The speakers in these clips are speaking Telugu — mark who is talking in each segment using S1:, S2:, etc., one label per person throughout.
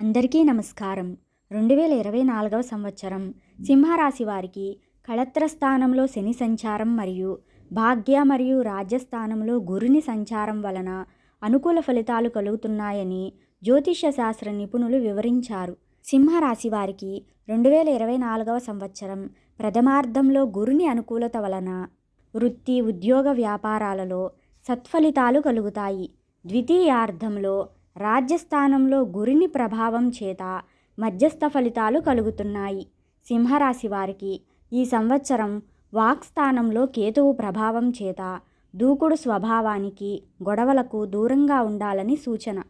S1: అందరికీ నమస్కారం. రెండు వేల ఇరవై నాలుగవ సంవత్సరం సింహరాశి వారికి కళత్ర స్థానంలో శని సంచారం మరియు భాగ్య మరియు రాజ్యస్థానంలో గురుని సంచారం వలన అనుకూల ఫలితాలు కలుగుతున్నాయని జ్యోతిష్య శాస్త్ర నిపుణులు వివరించారు. సింహరాశి వారికి రెండు వేల ఇరవై నాలుగవ సంవత్సరం ప్రథమార్థంలో గురుని అనుకూలత వలన వృత్తి ఉద్యోగ వ్యాపారాలలో సత్ఫలితాలు కలుగుతాయి. ద్వితీయార్థంలో రాజ్యస్థానంలో గురిని ప్రభావం చేత మధ్యస్థ ఫలితాలు కలుగుతున్నాయి. సింహరాశి వారికి ఈ సంవత్సరం వాక్స్థానంలో కేతువు ప్రభావం చేత దూకుడు స్వభావానికి గొడవలకు దూరంగా ఉండాలని సూచన.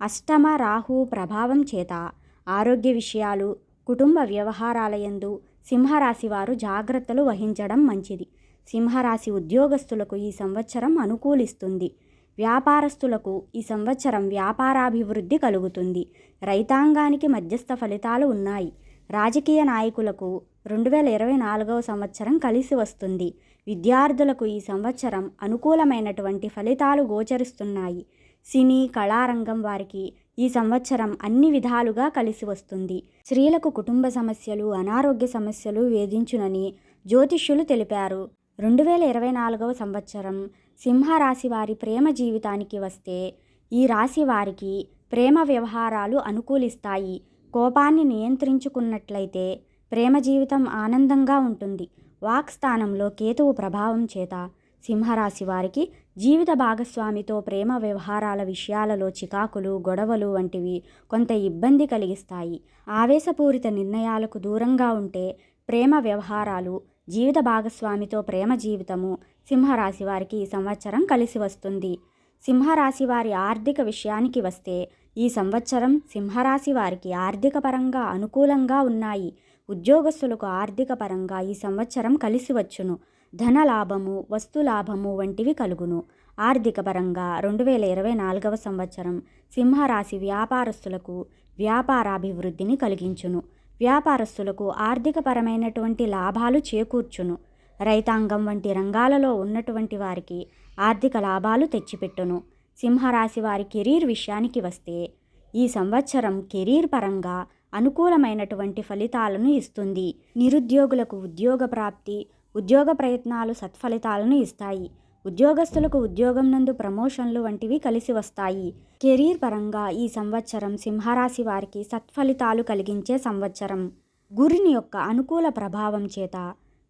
S1: అష్టమ రాహు ప్రభావం చేత ఆరోగ్య విషయాలు కుటుంబ వ్యవహారాలయందు సింహరాశి వారు జాగ్రత్తలు వహించడం మంచిది. సింహరాశి ఉద్యోగస్తులకు ఈ సంవత్సరం అనుకూలిస్తుంది. వ్యాపారస్తులకు ఈ సంవత్సరం వ్యాపారాభివృద్ధి కలుగుతుంది. రైతాంగానికి మధ్యస్థ ఫలితాలు ఉన్నాయి. రాజకీయ నాయకులకు రెండు వేల ఇరవై నాలుగవ సంవత్సరం కలిసి వస్తుంది. విద్యార్థులకు ఈ సంవత్సరం అనుకూలమైనటువంటి ఫలితాలు గోచరిస్తున్నాయి. సినీ కళారంగం వారికి ఈ సంవత్సరం అన్ని విధాలుగా కలిసి వస్తుంది. స్త్రీలకు కుటుంబ సమస్యలు అనారోగ్య సమస్యలు వేధించునని జ్యోతిష్యులు తెలిపారు. రెండు వేల ఇరవై నాలుగవ సంవత్సరం సింహరాశి వారి ప్రేమ జీవితానికి వస్తే ఈ రాశి వారికి ప్రేమ వ్యవహారాలు అనుకూలిస్తాయి. కోపాన్ని నియంత్రించుకున్నట్లయితే ప్రేమ జీవితం ఆనందంగా ఉంటుంది. వాక్ స్థానంలో కేతువు ప్రభావం చేత సింహరాశి వారికి జీవిత భాగస్వామితో ప్రేమ వ్యవహారాల విషయాలలో చికాకులు గొడవలు వంటివి కొంత ఇబ్బంది కలిగిస్తాయి. ఆవేశపూరిత నిర్ణయాలకు దూరంగా ఉంటే ప్రేమ వ్యవహారాలు జీవిత భాగస్వామితో ప్రేమ జీవితము సింహరాశి వారికి ఈ సంవత్సరం కలిసి వస్తుంది. సింహరాశి వారి ఆర్థిక విషయానికి వస్తే ఈ సంవత్సరం సింహరాశి వారికి ఆర్థిక పరంగా అనుకూలంగా ఉన్నాయి. ఉద్యోగస్తులకు ఆర్థిక పరంగా ఈ సంవత్సరం కలిసి వచ్చును. ధన లాభము వస్తు లాభము వంటివి కలుగును. ఆర్థిక పరంగా రెండు వేల ఇరవై నాలుగవ సంవత్సరం సింహరాశి వ్యాపారస్తులకు వ్యాపారాభివృద్ధిని కలిగించును. వ్యాపారస్తులకు ఆర్థికపరమైనటువంటి లాభాలు చేకూర్చును. రైతాంగం వంటి రంగాలలో ఉన్నటువంటి వారికి ఆర్థిక లాభాలు తెచ్చిపెట్టును. సింహరాశి వారి కెరీర్ విషయానికి వస్తే ఈ సంవత్సరం కెరీర్ పరంగా అనుకూలమైనటువంటి ఫలితాలను ఇస్తుంది. నిరుద్యోగులకు ఉద్యోగ ప్రాప్తి ఉద్యోగ ప్రయత్నాలు సత్ఫలితాలను ఇస్తాయి. ఉద్యోగస్తులకు ఉద్యోగం నందు ప్రమోషన్లు వంటివి కలిసి వస్తాయి. కెరీర్ పరంగా ఈ సంవత్సరం సింహరాశి వారికి సత్ఫలితాలు కలిగించే సంవత్సరం. గురిని యొక్క అనుకూల ప్రభావం చేత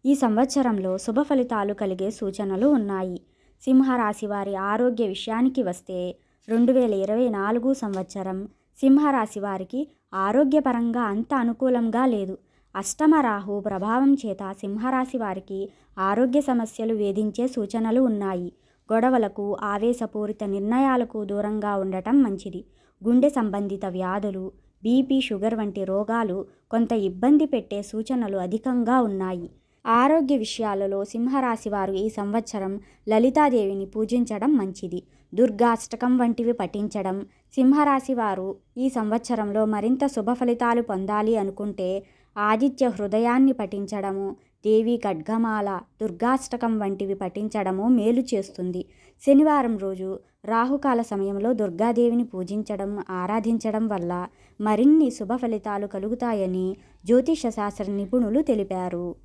S1: ఈ సంవత్సరంలో శుభ ఫలితాలు కలిగే సూచనలు ఉన్నాయి. సింహరాశి వారి ఆరోగ్య విషయానికి వస్తే రెండు వేల ఇరవై నాలుగు సంవత్సరం సింహరాశి వారికి ఆరోగ్యపరంగా అంత అనుకూలంగా లేదు. అష్టమ రాహు ప్రభావం చేత సింహరాశి వారికి ఆరోగ్య సమస్యలు వేధించే సూచనలు ఉన్నాయి. గొడవలకు ఆవేశపూరిత నిర్ణయాలకు దూరంగా ఉండటం మంచిది. గుండె సంబంధిత వ్యాధులు బీపీ షుగర్ వంటి రోగాలు కొంత ఇబ్బంది పెట్టే సూచనలు అధికంగా ఉన్నాయి. ఆరోగ్య విషయాలలో సింహరాశి వారు ఈ సంవత్సరం లలితాదేవిని పూజించడం మంచిది. దుర్గాష్టకం వంటివి పఠించడం సింహరాశి వారు ఈ సంవత్సరంలో మరింత శుభ ఫలితాలు పొందాలి అనుకుంటే ఆదిత్య హృదయాన్ని పఠించడము దేవి ఖడ్గమాల దుర్గాష్టకం వంటివి పఠించడము మేలు చేస్తుంది. శనివారం రోజు రాహుకాల సమయంలో దుర్గాదేవిని పూజించడం ఆరాధించడం వల్ల మరిన్ని శుభ ఫలితాలు కలుగుతాయని జ్యోతిష శాస్త్ర నిపుణులు తెలిపారు.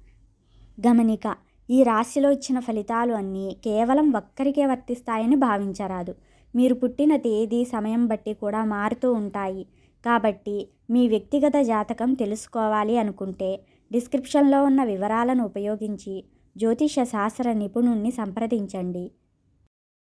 S1: గమనిక ఈ రాశిలో ఇచ్చిన ఫలితాలు అన్నీ కేవలం ఒక్కరికే వర్తిస్తాయని భావించరాదు. మీరు పుట్టిన తేదీ సమయం బట్టి కూడా మారుతూ ఉంటాయి. కాబట్టి మీ వ్యక్తిగత జాతకం తెలుసుకోవాలి అనుకుంటే డిస్క్రిప్షన్లో ఉన్న వివరాలను ఉపయోగించి జ్యోతిష శాస్త్ర నిపుణుణ్ణి సంప్రదించండి.